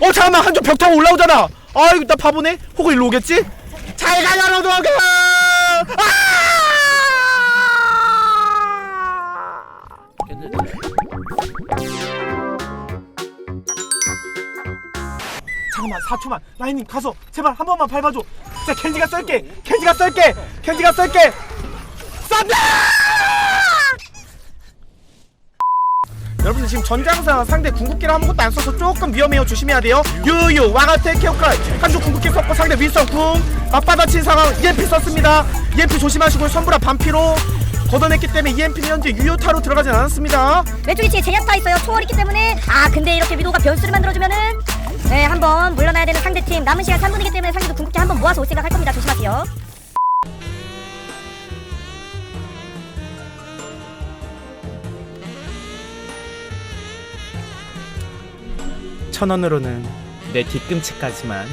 어 잠깐만 한쪽 벽 타고 올라오잖아. 아이고 나 바보네? 호그 일로 오겠지? 잘 가라 로드워크 아! 잠깐만 4초만. 라인님 가서 제발 한 번만 밟아줘. 진짜 켄지가 썰게. 켄지가 썰게. 켄지가 썰게. 쏜다 여러분들 지금 전장사 상대 궁극기를 아무것도 안 써서 조금 위험해요. 조심해야 돼요. 유유 와가테 케어크라이. 한쪽 궁극기 썼고 상대 윈선 궁. 맞받아친 상황 EMP 썼습니다. EMP 조심하시고 선브라 반피로 걷어냈기 때문에 EMP는 현재 유효타로 들어가진 않았습니다. 왼쪽 위치에 제냐타 있어요. 초월 있기 때문에. 아 근데 이렇게 위도가 변수를 만들어주면은 네 한번 물러나야 되는 상대팀 남은 시간 3분이기 때문에 상대도 궁극기 한번 모아서 올 생각 할 겁니다. 조심하세요. 천 원으로는 내 뒤꿈치까지만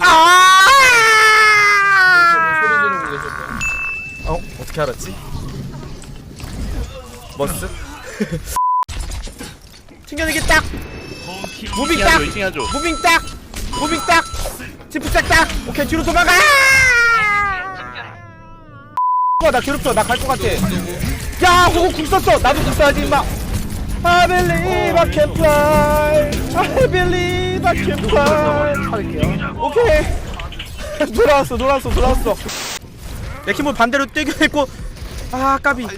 아! 어 어떻게 알았지? 머스? 튕겨내기 딱! 무빙 딱! 무빙 딱! 무빙 딱! 지프짝 딱! 오케이 뒤로 도망가! 어, 나 괴롭혀. 나 갈 것 같아. 야 그거 궁 썼어. 나도 궁 써야지 임마. I believe I can fly. I believe I can fly. 오케이. 돌아왔어 돌아왔어 돌아왔어. 레키몰 반대로 떼겨냈고. 아 까비. 오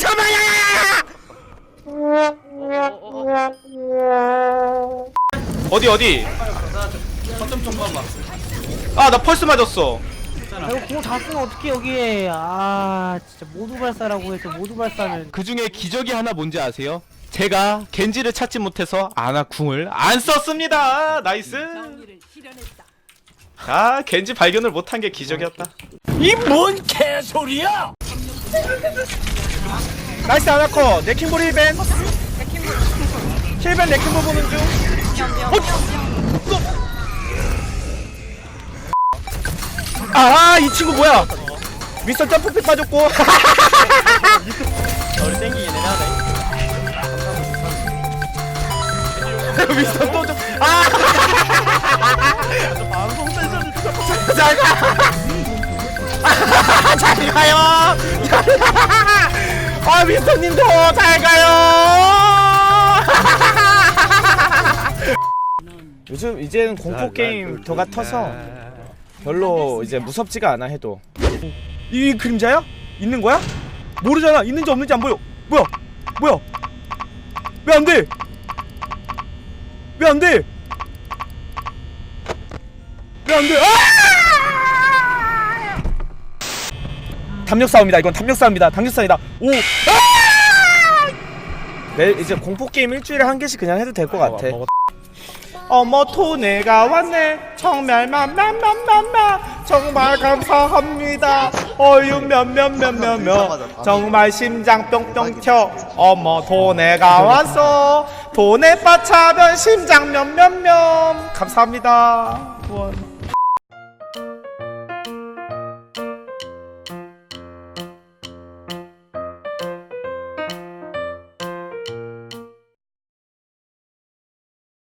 잠깐만 야야야야! 어디 어디? 아나 펄스 맞았어 이거 공 다 쓰면 어떻게 여기에 아 진짜 모두 발사라고 해서 모두 발사는 그 중에 기적이 하나 뭔지 아세요? 제가 겐지를 찾지 못해서 아나 궁을 안 썼습니다. 나이스. 아 겐지 발견을 못한 게 기적이었다. 이 뭔 개소리야? 나이스 아나커 네킹볼 힐벤. 힐벤 네킹볼 보는 중. 어? 아 이 친구 뭐야? 미스터 점프팩 빠졌고. 우리 땡기긴 해야 미스터 또 좀. 아! 방송 센서를 잘 가! 아, 잘 가요! 아, 미스터님도 잘 가요! 요즘 이제는 공포 게임 더 같아서 별로 이제 무섭지가 않아 해도 이 그림자야? 있는 거야? 모르잖아 있는지 없는지 안 보여 뭐야 뭐야 왜 안 돼? 왜 안 돼? 왜 안 돼? 아! 담력 싸움이다. 이건 담력 싸움이다. 담력 싸움이다. 오! 아! 내 이제 공포 게임 일주일에 한 개씩 그냥 해도 될 것 같아. 어머 토네가 왔네. 정말만 만만만만 정말 감사합니다. 어유 몇몇몇몇몇 정말 심장 뿅뿅 튀어 어머 도네가 왔어. 도네 빠차면 심장 몇몇몇 감사합니다. 후원